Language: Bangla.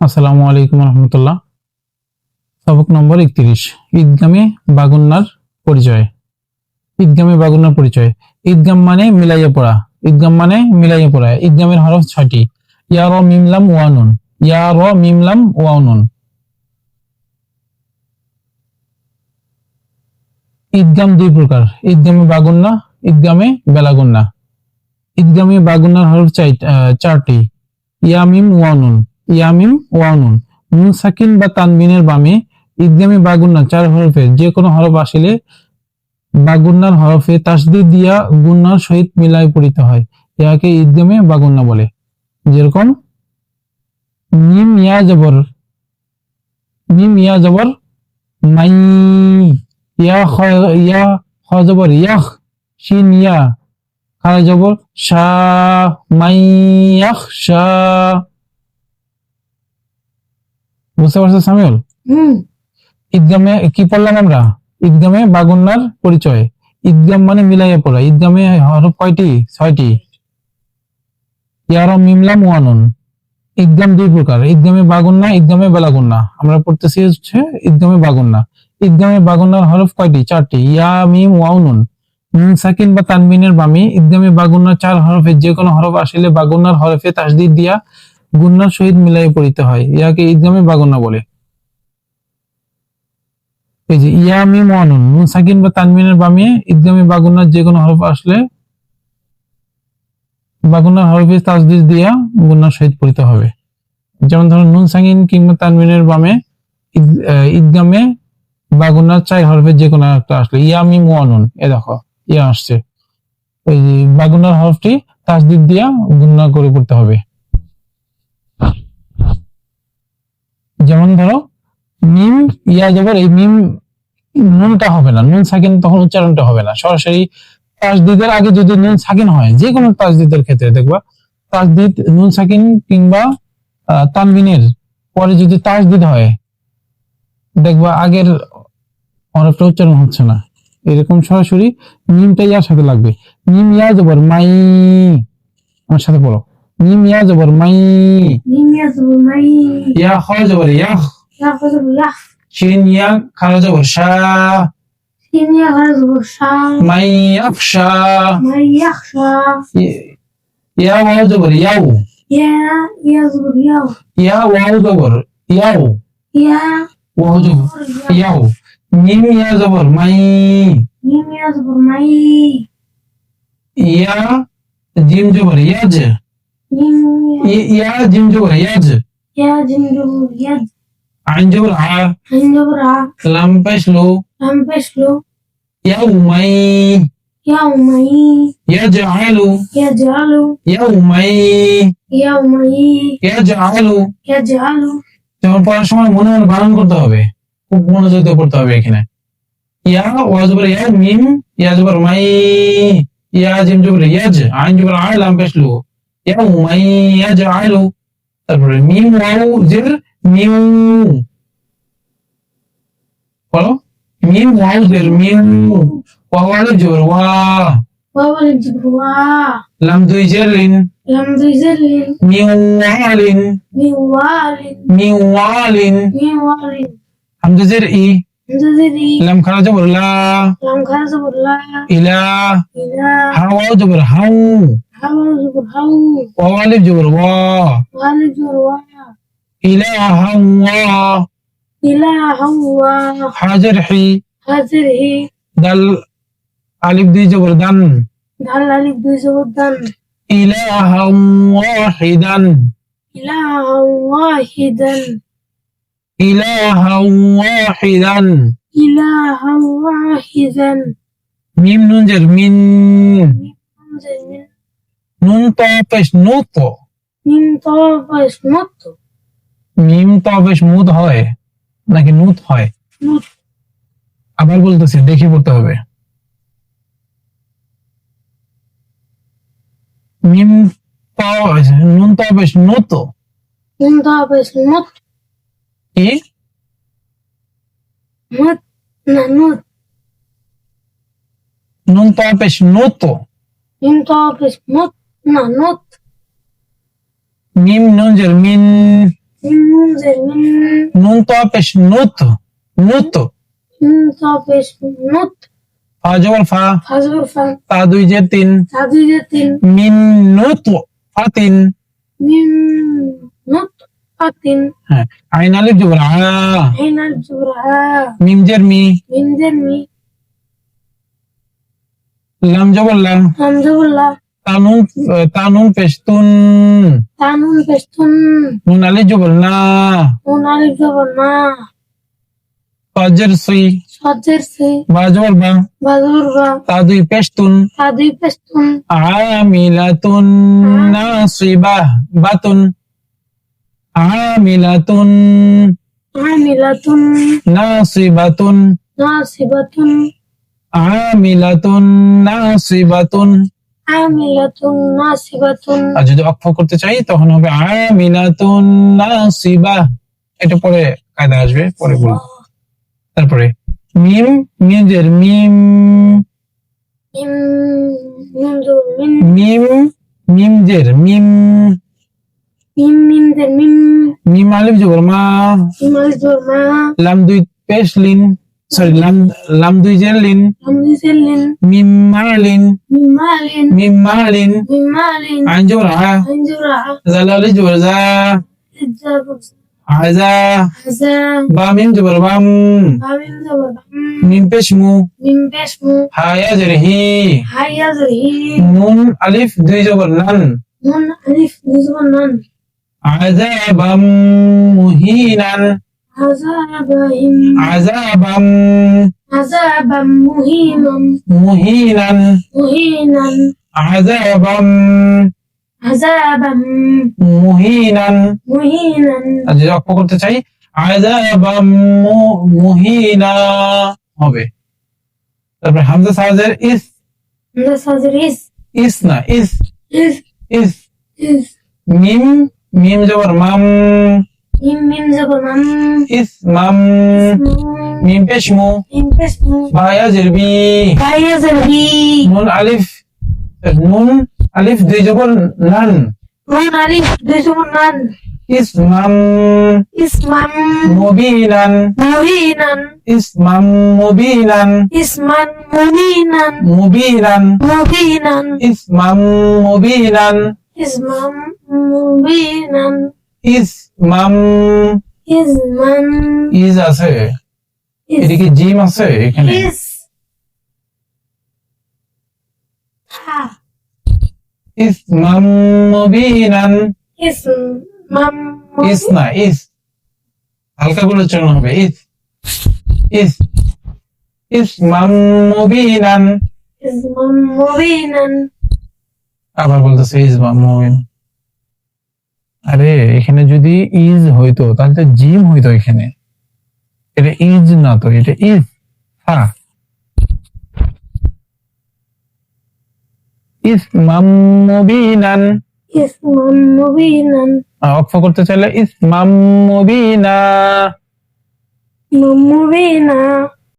আসসালামু আলাইকুম রহমতুল্লাহ। সবক নম্বর একত্রিশ, ঈদগামে বাগুন্নার পরিচয়। ঈদগামে বাগুন্নার পরিচয়। ঈদগাম মানে মিলাইয়া পড়া। ঈদগাম মানে মিলাইয়া পড়া। ঈদগামের হরফ ছয়টি। ইয়া মিমলাম ওয়ানুন ইয়া মিমলাম ওয়ানুন ঈদগাম দুই প্রকার। ঈদগামে বাগুন্না, ঈদগামে বেলাগুন্না। ঈদগামে বাগুন্নার হরফ চারটি। ইয়ামিম ওয়ানুন ইয়ামিম ওয়ানুন নুন। সাকিন বা তানবিনের বামে ঈদগামী বাগুন্না চার হরফের যে কোনো হরফ আসিলে বাগুন্নার হরফে তাসদিদ দিয়া গুন্নার সহিত মিলাই পড়িতে হয়। ইহাকে ঈদগামে বাগুন্না বলে। যেরকম, মিম ইয়া জবর, মিম ইয়া জবর মাই ইয়া খ ইয়া খ জবর ইয়াখ শিন, ইয়া খারা জবর শাহ মাই, ইয়াখ শাহ বুঝতে পারছ সামিউল? ঈদগামে কি পড়লাম আমরা? ঈদগামে বাগুন্নার পরিচয়। ঈদগাম মানে মিলাইয়া পড়া। ঈদগামে হরফ কয়টি? ছয়টি। ইয়ার মিমলাম ওয়ানুন। ঈদগাম দুই প্রকার। ঈদগামে বাগুন্না ঈদগামে বেলাগুন্না। আমরা পড়তেছি হচ্ছে ঈদগামে বাগুন্না। ঈদগামে বাগুন্নার হরফ কয়টি? চারটি। ইয়া মিম ওয়াউনুন নুন সাকিন বা তানবিনের বামে। ঈদগামে বাগুন্নার চার হরফে যে কোনো হরফ আসলে বাগুন্নার হরফে তাসদিদ দিয়া গুন্নার সহিত মিলাই পড়িতে হয়। ইয়াকে ঈদগামে বাগুন্না বলে। এই যে ইয়ামি মনুন নুন সাকিন বা তানমিনের বামে ঈদগামী বাগুনার যে কোনো হরফ আসলে বাগুনার হরফে তাজদিদ দিয়া গুনার সহিত পড়িতে হবে। যেমন ধরুন নুন সাকিন কিংবা তানমিনের বামে আহ, বাগুনার চাই হরফের যে কোনো একটা আসলে। ইয়ামি মনুন এ দেখো ইয়া আসছে। এই বাগুনার হরফটি তাজদিদ দিয়া গুন্না করে পড়তে হবে। যেমন ধরো, মিম, ইয়া যাবার এই মিম নুনটা হবে না, নুন সাকিন তখন উচ্চারণটা হবে না। সরাসরি তাজদিদের আগে যদি নুন সাকিন হয় যে কোনো তাজদিদের ক্ষেত্রে দেখবা, তাজদিদ, নুন সাকিন কিংবা তানবিনের পরে যদি তাজদিদ হয়, দেখবা আগের হরফটা উচ্চারণ হচ্ছে না। এরকম সরাসরি মিমটা ইয়ার সাথে লাগবে। মিম ইয়া জবর মাই, আমার সাথে বলো। মিম ইয়া জবর মাই। মিম ইয়াজবু মাই। ইয়া খ জবর ইয়াখ ইয়াজবু ইয়াহ শিন ইয়া। খারা জবর শাহ। সিন ইয়াজবু শা মাই আফশা। মাই ইয়াখশা ইয়া ওয়াও জবর ইয়াও। ইয়া ইয়াজবু ইয়াও। ইয়া ওয়াও জবর ইয়াও। ইয়া ওয়াও জবর ইয়াও। মিম ইয়া জবর মাই। মিম ইয়াজবু মাই ইয়া জিম জবর ইয়াজ মিম ই- ইয়া জিম জবর ইয়াজ ইয়া জিমজবু ইয়াজ আইন জবর আ হিনজবু রা লাম পেশলো লাম পেশলো ইয়াউমাই ইয়াউমাই ইয়াজআলু ইয়াজআলু ইয়াউমাই ইয়াউমাই ইয়াজআলু ইয়াজআলু যখন পড়ার সময় মনে মনে বানান করতে হবে খুব মনোযোগ দিয়ে পড়তে হবে এখানে ইয়া ওয়া জবর ইয়া মিম ইয়া জবর মাই ইয়া জিম জবর ইয়াজ আইন জবর আ লাম পেশলো ইয়াউমাই ইয়াজআলু তারপরে মিম ওয়াও জের মিউ বলো মিম ওয়াও জের মিউ ওয়া ওয়া জবর ওয়া ওয়াওয়াল জিবরু ওয়া লাম দুই জের লিন লাম দুইজালিন মিউ ওয়ালিন মিওয়ালিন মিউ ওয়ালিন মিওয়ালিন হামজা জের ই হামজাদি লাম খারা জবর লা লাম খাজবু লা ইলা ইলা হাওয়া وعلى جور وعلى والف إله الله إله وا حجر حي حجر حي دل ألف دي جبر دل ألف دي جبر دن واحدا إله واحدا إلها واحدا إلها واحدا ميم نون جر ميم نون جر من তো পেশ নুত মিন তবাস মত মিম তো মুদ হয় নাকি নুত হয়? নুত। আবার বলতেছি দেখি পড়তে হবে। মিম নুন তো বেশ নুত মিন তবাস মত কি মত না নুত। নুন তো বেশ নুত মিন তবাস মত না নুত মিম নুন জের মিন নুন জের মিন নুন তো পেশ নুত নুত মিম ত পেশ নুত ফা জবর ফা ফা জবর ফা তা দুই জের তিন তা দুই জের তিন মিন নুত ফাতিন মিম নুত ফাতিন হ্যাঁ আইন আলিফ জবর আ আইন আল জবর আ মিম জের মি মিম জের মি লাম জবর লা লাম জবর লা তানুন তানুন পেশ তুন তা নুন আলিফ জবর না নুন আলিফ জবর না ফাজর সি সজ্জের সে বা জবর বা বা জবর বা তা দুই পেশ তুন তা দুই পেশ তুন আমিলাতুন নাসিবাহ বাতুন আমিলাতুন। আমিলাতুন নাসিবাতুন নাসিবাতুন আমিলাতুন নাসিবাতুন আমিলাতুন নাসিবাতুন আর যদি অক্ষ করতে চাই তখন হবে আমিলাতুন নাসিবাহ এটা পরে কায়দা আসবে পরে বলব। তারপরে মিম মিজের মিম। মিম মিম। মিম মিমজের মিম। মিম মিম মিম। মিম আলিফ জবর মা। মিম আলিফ জবর মা। লাম দুই পেশ লিন। সরি লাম লাম দুই জের লিন লাম দুই জের লিন মিম মালিন মিম মালিন মিম মালিন মিম মালিন আইন জবর আ আইন জবর আ জাল আলিফ জবর জা জবর আজা হাজা বা মিম জবর বাম বা আযাবাম মুহিনান মুহিনান মুহিনান আযাবাম আযাবাম মুহিনান মুহিনান আর যদি অক্ষ করতে চাই আযাবাম মু- মুহিনা হবে। তারপরে হামজা সাজের ইস। সাজরিস ইস না ইস। ইস। ইস। ইস। মিম মিম জবর মাম। মিম মিম জবর মাম ইস মাম মিম পেশ মু মিম বায়া জেরবি নুন আলিফ নুন আলিফ দুই জবর নান নুন আলিফ দুই জবর নান ইসমাম ইসমান মুবিনান মুবিনান ইসমাম মুবিনান ইসমান মুবিনান মুবিনান মুবিনান ইসমাম মুবিনান ইসমাম মুবিনান ইসমাম ইসমান ইজ আছে। এদিকে জিম আছে এখানে। ইস হা। ইসমাম মুবিনান। ইসমাম ইস না ইস হালকা করে উচ্চারণ হবে ইস ইস ইসমাম মুবিনান। ইসমাম মুবিনান। আবার বলতেছে ইসমাম মুবিন। আরে এখানে যদি ইজ হইতো তাহলে তো জিম হইতো এখানে। এটা ইজ না তো এটা ইজ হ্যাঁ ইসমাম মুবিনান ইসমাম মুবিনান অক্ষ করতে চাইলে ইসমাম মুবিনা মুবিনা